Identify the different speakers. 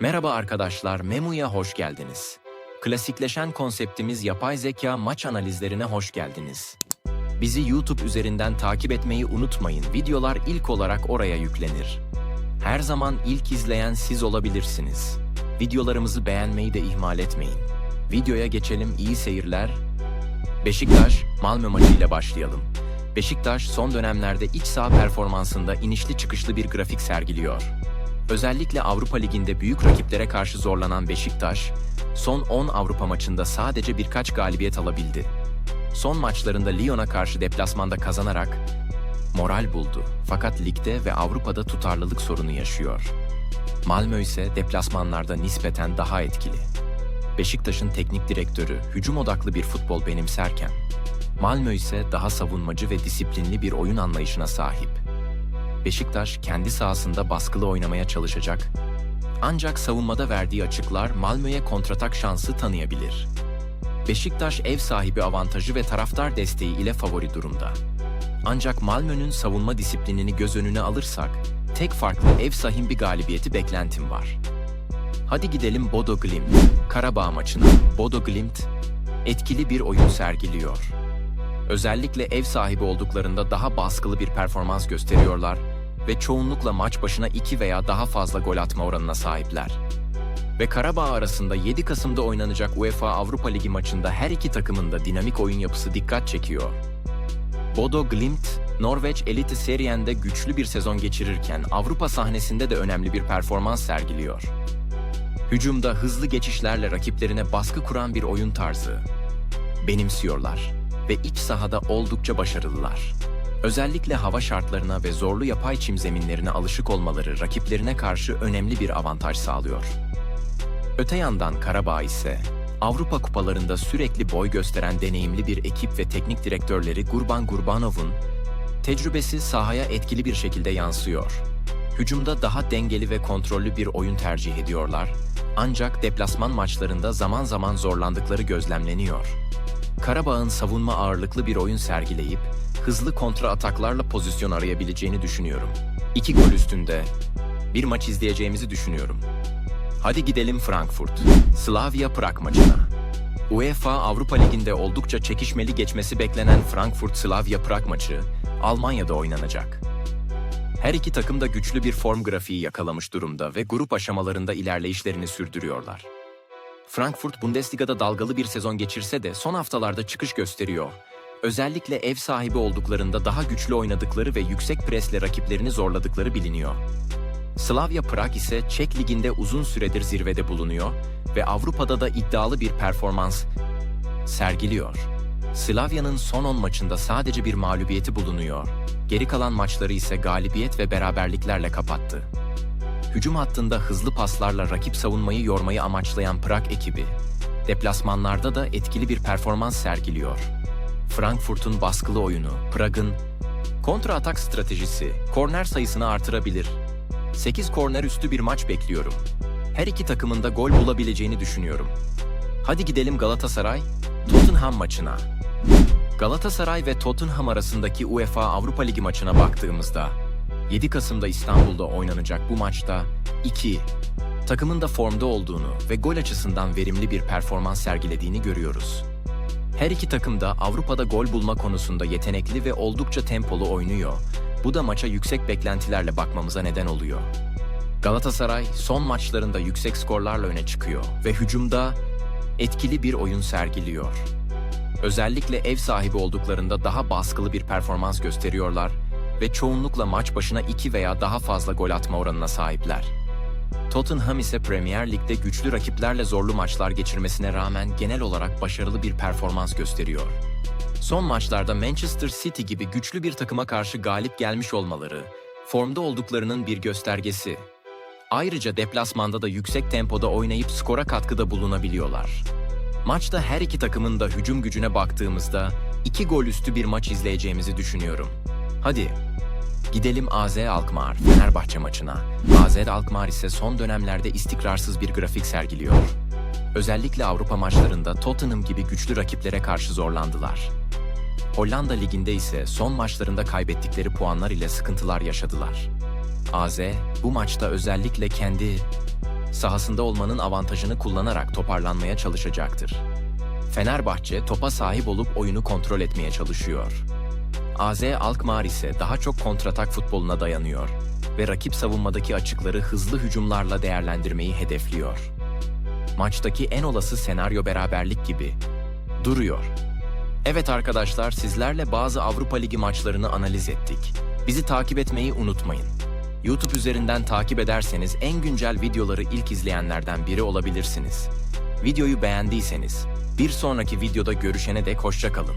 Speaker 1: Merhaba arkadaşlar, Memu'ya hoş geldiniz. Klasikleşen konseptimiz yapay zeka maç analizlerine hoş geldiniz. Bizi YouTube üzerinden takip etmeyi unutmayın. Videolar ilk olarak oraya yüklenir. Her zaman ilk izleyen siz olabilirsiniz. Videolarımızı beğenmeyi de ihmal etmeyin. Videoya geçelim, iyi seyirler. Beşiktaş, Malmö maçıyla başlayalım. Beşiktaş son dönemlerde iç saha performansında inişli çıkışlı bir grafik sergiliyor. Özellikle Avrupa Ligi'nde büyük rakiplere karşı zorlanan Beşiktaş, son 10 Avrupa maçında sadece birkaç galibiyet alabildi. Son maçlarında Lyon'a karşı deplasmanda kazanarak moral buldu. Fakat ligde ve Avrupa'da tutarlılık sorunu yaşıyor. Malmö ise deplasmanlarda nispeten daha etkili. Beşiktaş'ın teknik direktörü hücum odaklı bir futbol benimserken, Malmö ise daha savunmacı ve disiplinli bir oyun anlayışına sahip. Beşiktaş kendi sahasında baskılı oynamaya çalışacak. Ancak savunmada verdiği açıklar Malmö'ye kontratak şansı tanıyabilir. Beşiktaş ev sahibi avantajı ve taraftar desteği ile favori durumda. Ancak Malmö'nün savunma disiplinini göz önüne alırsak, tek farklı ev sahibi galibiyeti beklentim var. Hadi gidelim Bodo Glimt, Karabağ maçına. Bodo Glimt, etkili bir oyun sergiliyor. Özellikle ev sahibi olduklarında daha baskılı bir performans gösteriyorlar ve çoğunlukla maç başına 2 veya daha fazla gol atma oranına sahipler. Ve Karabağ arasında 7 Kasım'da oynanacak UEFA Avrupa Ligi maçında her iki takımın da dinamik oyun yapısı dikkat çekiyor. Bodo Glimt, Norveç Elite Serien'de güçlü bir sezon geçirirken Avrupa sahnesinde de önemli bir performans sergiliyor. Hücumda hızlı geçişlerle rakiplerine baskı kuran bir oyun tarzı benimsiyorlar ve iç sahada oldukça başarılılar. Özellikle hava şartlarına ve zorlu yapay çim zeminlerine alışık olmaları rakiplerine karşı önemli bir avantaj sağlıyor. Öte yandan Karabağ ise Avrupa kupalarında sürekli boy gösteren deneyimli bir ekip ve teknik direktörleri Gurban Gurbanov'un tecrübesi sahaya etkili bir şekilde yansıyor. Hücumda daha dengeli ve kontrollü bir oyun tercih ediyorlar. Ancak deplasman maçlarında zaman zaman zorlandıkları gözlemleniyor. Karabağ'ın savunma ağırlıklı bir oyun sergileyip hızlı kontra ataklarla pozisyon arayabileceğini düşünüyorum. İki gol üstünde bir maç izleyeceğimizi düşünüyorum. Hadi gidelim Frankfurt, Slavia Prag maçına. UEFA Avrupa Ligi'nde oldukça çekişmeli geçmesi beklenen Frankfurt-Slavia Prag maçı Almanya'da oynanacak. Her iki takım da güçlü bir form grafiği yakalamış durumda ve grup aşamalarında ilerleyişlerini sürdürüyorlar. Frankfurt Bundesliga'da dalgalı bir sezon geçirse de son haftalarda çıkış gösteriyor. Özellikle ev sahibi olduklarında daha güçlü oynadıkları ve yüksek presle rakiplerini zorladıkları biliniyor. Slavia Prag ise Çek Ligi'nde uzun süredir zirvede bulunuyor ve Avrupa'da da iddialı bir performans sergiliyor. Slavya'nın son 10 maçında sadece bir mağlubiyeti bulunuyor. Geri kalan maçları ise galibiyet ve beraberliklerle kapattı. Hücum hattında hızlı paslarla rakip savunmayı yormayı amaçlayan Prag ekibi, deplasmanlarda da etkili bir performans sergiliyor. Frankfurt'un baskılı oyunu, Prag'ın kontra atak stratejisi, korner sayısını artırabilir. 8 korner üstü bir maç bekliyorum. Her iki takımın da gol bulabileceğini düşünüyorum. Hadi gidelim Galatasaray, Tottenham maçına. Galatasaray ve Tottenham arasındaki UEFA Avrupa Ligi maçına baktığımızda 7 Kasım'da İstanbul'da oynanacak bu maçta 2 takımın da formda olduğunu ve gol açısından verimli bir performans sergilediğini görüyoruz. Her iki takım da Avrupa'da gol bulma konusunda yetenekli ve oldukça tempolu oynuyor. Bu da maça yüksek beklentilerle bakmamıza neden oluyor. Galatasaray son maçlarında yüksek skorlarla öne çıkıyor ve hücumda etkili bir oyun sergiliyor. Özellikle ev sahibi olduklarında daha baskılı bir performans gösteriyorlar ve çoğunlukla maç başına 2 veya daha fazla gol atma oranına sahipler. Tottenham ise Premier Lig'de güçlü rakiplerle zorlu maçlar geçirmesine rağmen genel olarak başarılı bir performans gösteriyor. Son maçlarda Manchester City gibi güçlü bir takıma karşı galip gelmiş olmaları, formda olduklarının bir göstergesi. Ayrıca deplasmanda da yüksek tempoda oynayıp skora katkıda bulunabiliyorlar. Maçta her iki takımın da hücum gücüne baktığımızda iki gol üstü bir maç izleyeceğimizi düşünüyorum. Hadi gidelim AZ Alkmaar Fenerbahçe maçına. AZ Alkmaar ise son dönemlerde istikrarsız bir grafik sergiliyor. Özellikle Avrupa maçlarında Tottenham gibi güçlü rakiplere karşı zorlandılar. Hollanda Ligi'nde ise son maçlarında kaybettikleri puanlar ile sıkıntılar yaşadılar. AZ bu maçta özellikle kendi sahasında olmanın avantajını kullanarak toparlanmaya çalışacaktır. Fenerbahçe topa sahip olup oyunu kontrol etmeye çalışıyor. AZ Alkmaar ise daha çok kontratak futboluna dayanıyor ve rakip savunmadaki açıkları hızlı hücumlarla değerlendirmeyi hedefliyor. Maçtaki en olası senaryo beraberlik gibi duruyor. Evet arkadaşlar sizlerle bazı Avrupa Ligi maçlarını analiz ettik. Bizi takip etmeyi unutmayın. YouTube üzerinden takip ederseniz en güncel videoları ilk izleyenlerden biri olabilirsiniz. Videoyu beğendiyseniz bir sonraki videoda görüşene dek hoşça kalın.